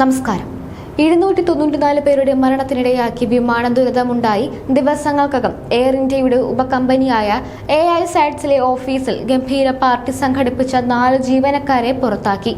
നമസ്കാരം. ഇരുന്നൂറ്റി തൊണ്ണൂറ്റിനാല് പേരുടെ മരണത്തിനിടയാക്കി വിമാന ദുരിതമുണ്ടായി ദിവസങ്ങൾക്കകം എയർ ഇന്ത്യയുടെ ഉപകമ്പനിയായ എ ഐ സാറ്റ്സിലെ ഓഫീസിൽ ഗംഭീര പാർട്ടി സംഘടിപ്പിച്ച നാല് ജീവനക്കാരെ പുറത്താക്കി.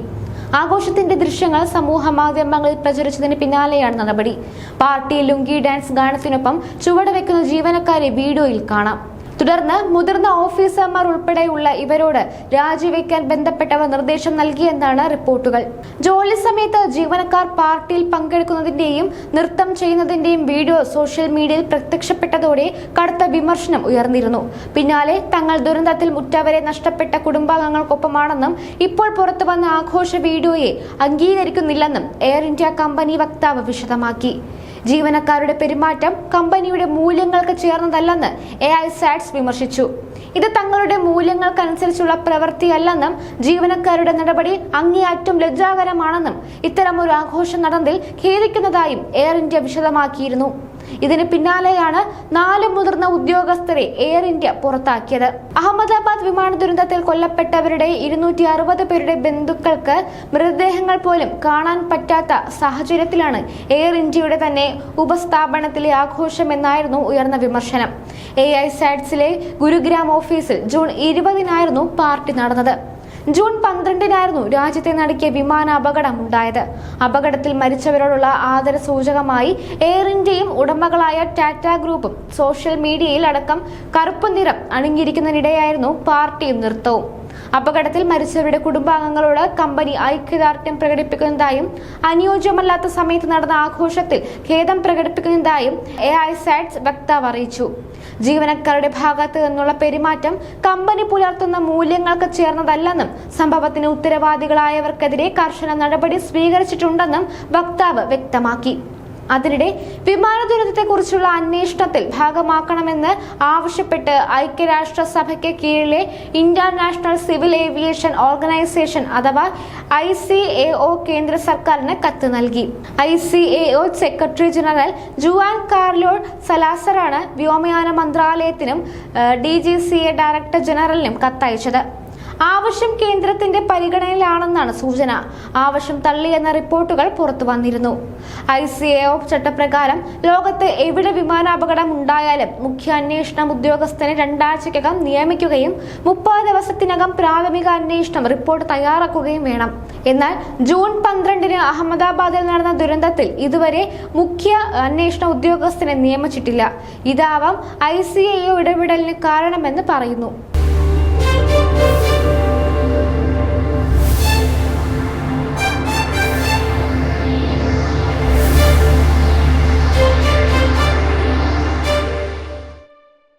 ആഘോഷത്തിന്റെ ദൃശ്യങ്ങൾ സമൂഹ മാധ്യമങ്ങളിൽ പ്രചരിച്ചതിന് പിന്നാലെയാണ് നടപടി. പാർട്ടി ലുങ്കി ഡാൻസ് ഗാനത്തിനൊപ്പം ചുവടുവെക്കുന്ന ജീവനക്കാരെ വീഡിയോയിൽ കാണാം. തുടർന്ന് മുതിർന്ന ഓഫീസർമാർ ഉൾപ്പെടെയുള്ള ഇവരോട് രാജിവെക്കാൻ ബന്ധപ്പെട്ടവർ നിർദ്ദേശം നൽകിയെന്നാണ് റിപ്പോർട്ടുകൾ. ജോലി സമയത്ത് ജീവനക്കാർ പാർട്ടിയിൽ പങ്കെടുക്കുന്നതിന്റെയും നൃത്തം ചെയ്യുന്നതിന്റെയും വീഡിയോ സോഷ്യൽ മീഡിയയിൽ പ്രത്യക്ഷപ്പെട്ടതോടെ കടുത്ത വിമർശനം ഉയർന്നിരുന്നു. പിന്നാലെ തങ്ങൾ ദുരന്തത്തിൽ മുറ്റവരെ നഷ്ടപ്പെട്ട കുടുംബാംഗങ്ങൾക്കൊപ്പമാണെന്നും ഇപ്പോൾ പുറത്തു വന്ന ആഘോഷ വീഡിയോയെ അംഗീകരിക്കുന്നില്ലെന്നും എയർ ഇന്ത്യ കമ്പനി വക്താവ് വിശദമാക്കി. ജീവനക്കാരുടെ പെരുമാറ്റം കമ്പനിയുടെ മൂല്യങ്ങൾക്ക് ചേർന്നതല്ലെന്ന് എ ഐ സാറ്റ്സ് വിമർശിച്ചു. ഇത് തങ്ങളുടെ മൂല്യങ്ങൾക്കനുസരിച്ചുള്ള പ്രവൃത്തിയല്ലെന്നും ജീവനക്കാരുടെ നടപടി അങ്ങേയറ്റം ലജ്ജാകരമാണെന്നും ഇത്തരമൊരു ആഘോഷം നടന്നതിൽ ഖേദിക്കുന്നതായും എയർ ഇന്ത്യ വിശദമാക്കിയിരുന്നു. ഇതിന് പിന്നാലെയാണ് നാല് മുതിർന്ന ഉദ്യോഗസ്ഥരെ എയർ ഇന്ത്യ പുറത്താക്കിയത്. അഹമ്മദാബാദ് വിമാന ദുരന്തത്തിൽ കൊല്ലപ്പെട്ടവരുടെ ഇരുന്നൂറ്റി അറുപത് പേരുടെ ബന്ധുക്കൾക്ക് മൃതദേഹങ്ങൾ പോലും കാണാൻ പറ്റാത്ത സാഹചര്യത്തിലാണ് എയർ ഇന്ത്യയുടെ തന്നെ ഉപസ്ഥാപനത്തിലെ ആഘോഷം എന്നായിരുന്നു ഉയർന്ന വിമർശനം. എ ഐ സാറ്റ്സിലെ ഗുരുഗ്രാം ഓഫീസിൽ ജൂൺ ഇരുപതിനായിരുന്നു പാർട്ടി നടന്നത്. ജൂൺ പന്ത്രണ്ടിനായിരുന്നു രാജ്യത്തെ നടുക്കിയ വിമാന അപകടം ഉണ്ടായത്. അപകടത്തിൽ മരിച്ചവരോടുള്ള ആദര സൂചകമായി എയർ ഇന്ത്യയും ഉടമകളായ ടാറ്റ ഗ്രൂപ്പും സോഷ്യൽ മീഡിയയിൽ അടക്കം കറുപ്പ് നിറം അണിഞ്ഞിരിക്കുന്നതിനിടെയായിരുന്നു പാർട്ടിയും നൃത്തവും. അപകടത്തിൽ മരിച്ചവരുടെ കുടുംബാംഗങ്ങളോട് കമ്പനി ഐക്യദാർഢ്യം പ്രകടിപ്പിക്കുന്നതായും അനുയോജ്യമല്ലാത്ത സമയത്ത് നടന്ന ആഘോഷത്തിൽ ഖേദം പ്രകടിപ്പിക്കുന്നതായും എ ഐ സാറ്റ്സ് വക്താവ് അറിയിച്ചു. ജീവനക്കാരുടെ ഭാഗത്ത് നിന്നുള്ള പെരുമാറ്റം കമ്പനി പുലർത്തുന്ന മൂല്യങ്ങൾക്ക് ചേർന്നതല്ലെന്നും സംഭവത്തിന് ഉത്തരവാദികളായവർക്കെതിരെ കർശന നടപടി സ്വീകരിച്ചിട്ടുണ്ടെന്നും വക്താവ് വ്യക്തമാക്കി. അതിനിടെ വിമാന ദുരന്തത്തെക്കുറിച്ചുള്ള അന്വേഷണത്തിൽ ഭാഗമാക്കണമെന്ന് ആവശ്യപ്പെട്ട് ഐക്യരാഷ്ട്രസഭയ്ക്ക് കീഴിലെ ഇന്റർനാഷണൽ സിവിൽ ഏവിയേഷൻ ഓർഗനൈസേഷൻ അഥവാ ഐ സി എ ഒ കേന്ദ്ര സർക്കാരിന് കത്ത് നൽകി. I C A O secretary general Juan Carlo സലാസറാണ് വ്യോമയാന മന്ത്രാലയത്തിനും D G C A director ജനറലിനും കത്തയച്ചത്. ആവശ്യം കേന്ദ്രത്തിന്റെ പരിഗണനയിലാണെന്നാണ് സൂചന. ആവശ്യം തള്ളിയെന്ന റിപ്പോർട്ടുകൾ പുറത്തു വന്നിരുന്നു. ഐ സി എ ഓഫ് ചട്ടപ്രകാരം ലോകത്ത് എവിടെ വിമാനാപകടം ഉണ്ടായാലും മുഖ്യ അന്വേഷണ ഉദ്യോഗസ്ഥനെ രണ്ടാഴ്ചക്കകം നിയമിക്കുകയും മുപ്പത് ദിവസത്തിനകം പ്രാഥമിക അന്വേഷണം റിപ്പോർട്ട് തയ്യാറാക്കുകയും വേണം. എന്നാൽ ജൂൺ പന്ത്രണ്ടിന് അഹമ്മദാബാദിൽ നടന്ന ദുരന്തത്തിൽ ഇതുവരെ മുഖ്യ അന്വേഷണ ഉദ്യോഗസ്ഥനെ നിയമിച്ചിട്ടില്ല. ഇതാവാം ഐ സി എ ഇടപെടലിന് കാരണമെന്ന് പറയുന്നു.